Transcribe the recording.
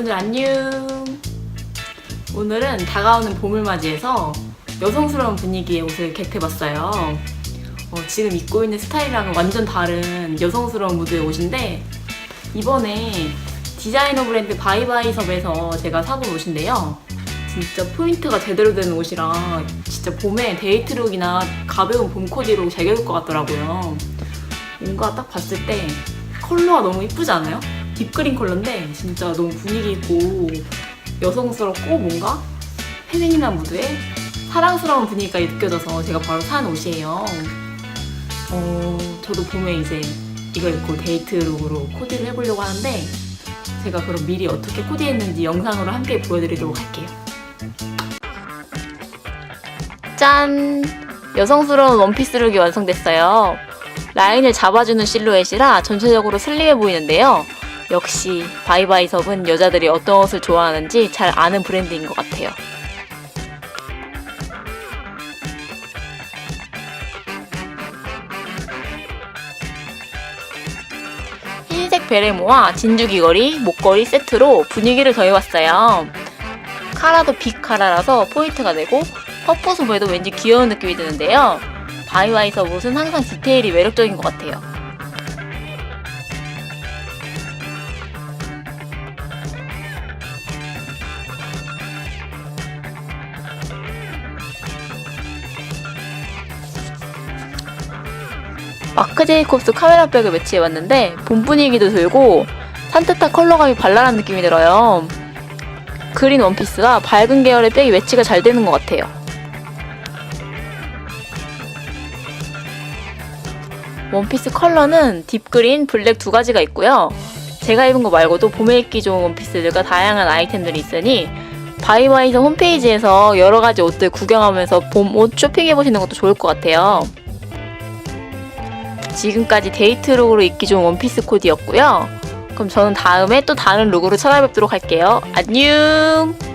여러분들 안녕. 오늘은 다가오는 봄을 맞이해서 여성스러운 분위기의 옷을 겟해봤어요. 어, 지금 입고 있는 스타일이랑은 완전 다른 여성스러운 무드의 옷인데 이번에 디자이너 브랜드 바이바이섭에서 제가 사본 옷인데요. 진짜 포인트가 제대로 되는 옷이라 진짜 봄에 데이트룩이나 가벼운 봄 코디로 잘 입을 것 같더라고요. 뭔가 딱 봤을 때 컬러가 너무 이쁘지 않아요? 딥그린 컬러인데 진짜 너무 분위기 있고 여성스럽고 뭔가 페미닌한 무드에 사랑스러운 분위기가 느껴져서 제가 바로 산 옷이에요. 어, 저도 봄에 이제 이걸 입고 데이트룩으로 코디를 해보려고 하는데 제가 그럼 미리 어떻게 코디했는지 영상으로 함께 보여드리도록 할게요. 짠! 여성스러운 원피스 룩이 완성됐어요. 라인을 잡아주는 실루엣이라 전체적으로 슬림해 보이는데요. 역시 바이바이섭은 여자들이 어떤 옷을 좋아하는지 잘 아는 브랜드인 것 같아요. 흰색 베레모와 진주 귀걸이, 목걸이 세트로 분위기를 더해봤어요. 카라도 빅 카라라서 포인트가 되고 퍼포 소매도 왠지 귀여운 느낌이 드는데요. 바이바이섭 옷은 항상 디테일이 매력적인 것 같아요. 마크 제이콥스 카메라백을 매치해봤는데 봄 분위기도 들고 산뜻한 컬러감이 발랄한 느낌이 들어요. 그린 원피스와 밝은 계열의 백이 매치가 잘 되는 것 같아요. 원피스 컬러는 딥그린, 블랙 두 가지가 있고요. 제가 입은 거 말고도 봄에 입기 좋은 원피스들과 다양한 아이템들이 있으니 바이바이서 홈페이지에서 여러 가지 옷들 구경하면서 봄 옷 쇼핑해보시는 것도 좋을 것 같아요. 지금까지 데이트 룩으로 입기 좋은 원피스 코디였고요. 그럼 저는 다음에 또 다른 룩으로 찾아뵙도록 할게요. 안녕!